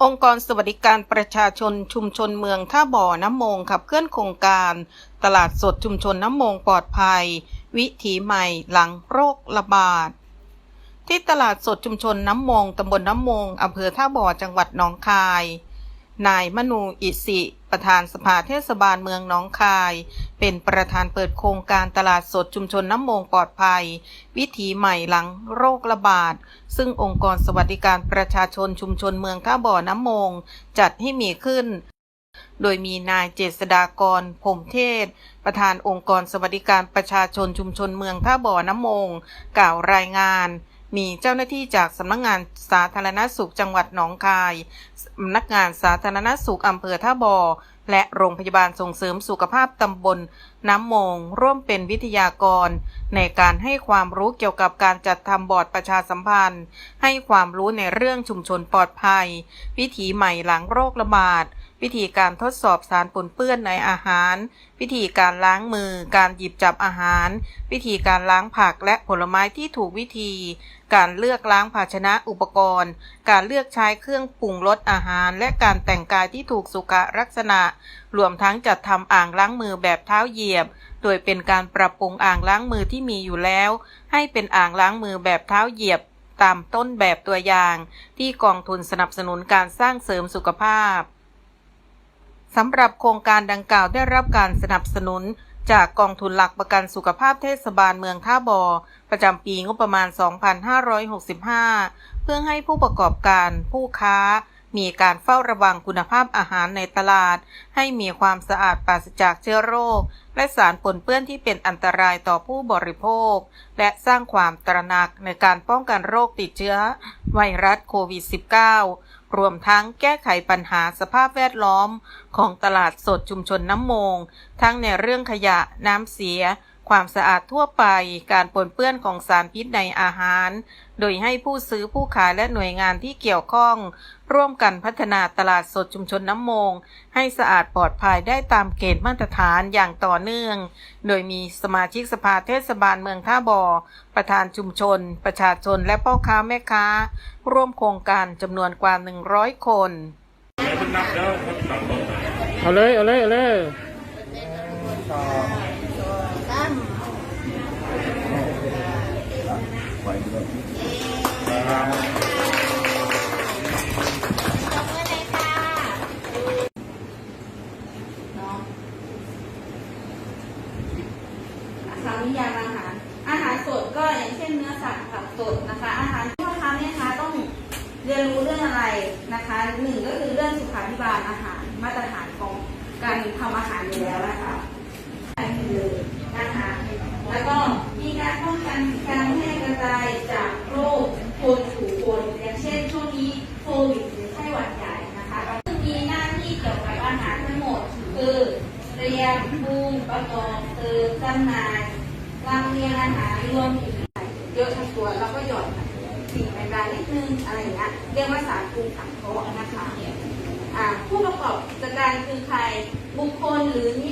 องค์กรสวัสดิการประชาชนชุมชนเมืองท่าบ่อน้ำมงขับเคลื่อนโครงการ ตลาดสดชุมชนน้ำมงปลอดภัย วิถีใหม่หลังโรคระบาด ที่ตลาดสดชุมชนน้ำมงตำบลน้ำมงอำเภอท่าบ่อจังหวัดหนองคาย นายมนูอิสิ ประธานสภาเทศบาลเมืองหนองคาย เป็นประธานเปิดโครงการตลาดสดชุมชนน้ำมงปลอดภัย วิถีใหม่หลังโรคระบาด ซึ่งองค์กรสวัสดิการประชาชนชุมชนเมืองท่าบ่อน้ำมง จัดให้มีขึ้นโดยมีนายเจษฎากรพรมเทศ ประธานองค์กรสวัสดิการประชาชนชุมชนเมืองท่าบ่อน้ำมง กล่าวรายงาน มีเจ้าหน้าที่จากสำนักงานสาธารณสุขจังหวัดหนองคายสำนักงานสาธารณสุขอำเภอท่าบ่อและโรงพยาบาลส่งเสริมสุขภาพตำบล น้ำมง ร่วมเป็นวิทยากร ในการให้ความรู้เกี่ยวกับการจัดทำบอร์ดประชาสัมพันธ์ ให้ความรู้ในเรื่องชุมชนปลอดภัย วิถีใหม่หลังโรคระบาด วิธีการทดสอบสารปนเปื้อนในอาหาร วิธีการล้างมือ การหยิบจับอาหาร วิธีการล้างผักและผลไม้ที่ถูกวิธี การเลือกล้างภาชนะอุปกรณ์ การเลือกใช้เครื่องปรุงรสอาหาร และการแต่งกายที่ถูกสุขลักษณะ รวมทั้งจัดทำอ่างล้างมือแบบเท้าเหยียบ โดยเป็นการปรับปรุงอ่างล้างมือที่มีอยู่แล้ว ให้เป็นอ่างล้างมือแบบเท้าเหยียบ ตามต้นแบบตัวอย่าง ที่กองทุนสนับสนุนการสร้างเสริมสุขภาพ สำหรับโครงการดังกล่าวได้รับการสนับสนุน จากกองทุนหลักประกันสุขภาพเทศบาลเมืองท่าบอ ประจำปีงบประมาณ 2565 เพื่อให้ผู้ประกอบการผู้ค้า มีการเฝ้าระวังคุณภาพอาหารในตลาด ให้มีความสะอาดปราศจากเชื้อโรค และสารปนเปื้อนที่เป็นอันตรายต่อผู้บริโภค และสร้างความตระหนักในการป้องกันโรคติดเชื้อ ไวรัสโควิด -19 รวมทั้งแก้ไขปัญหาสภาพแวดล้อมของตลาดสดชุมชนน้ำมง ทั้งในเรื่องขยะน้ำเสีย ความสะอาดทั่วไป การปนเปื้อนของสารพิษในอาหาร โดยให้ผู้ซื้อผู้ขายและหน่วยงานที่เกี่ยวข้อง ร่วมกันพัฒนาตลาดสดชุมชนน้ำมง ให้สะอาดปลอดภัยได้ตามเกณฑ์มาตรฐานอย่างต่อเนื่อง โดยมีสมาชิกสภาเทศบาลเมืองท่าบอประธานชุมชน ประชาชนและพ่อค้าแม่ค้า ร่วมโครงการจำนวนกว่า 100 คนเอาเลย เอาเลย เอาเลยสามิยานอาหาร อาหารสดก็อย่างเช่นเนื้อสัตว์ผักสดนะคะ อาหารที่พ่อค้าแม่ค้าต้องเรียนรู้เรื่องอะไรนะคะหนึ่งก็คือเรื่องสุขาภิบาลอาหารมาตรฐานของการทำอาหารอยู่แล้วนะคะอันนี้เลยนะคะแล้วก็มีการป้องกันการแพร่ กรจายจากโรคคนสู่คนอย่างเช่นช่วงนี้โควิดหรือไข้หวัดใหญ่นะคะซึ่งมีหน้าที่เกี่ยวกับอาหารทั้งหมดคือเตรียมปรุงประกอบเติมจำหน่ายลำเลียงอาหารรวมถึงเยอะทั้งตัวแล้วก็หย่อนสิ่งในรายนิดนึงอะไรอย่างเงี้ยเรียกว่าสารปรุงสังเคราะห์นะคะผู้ประกอบกิจการคือใครบุคคลหรือ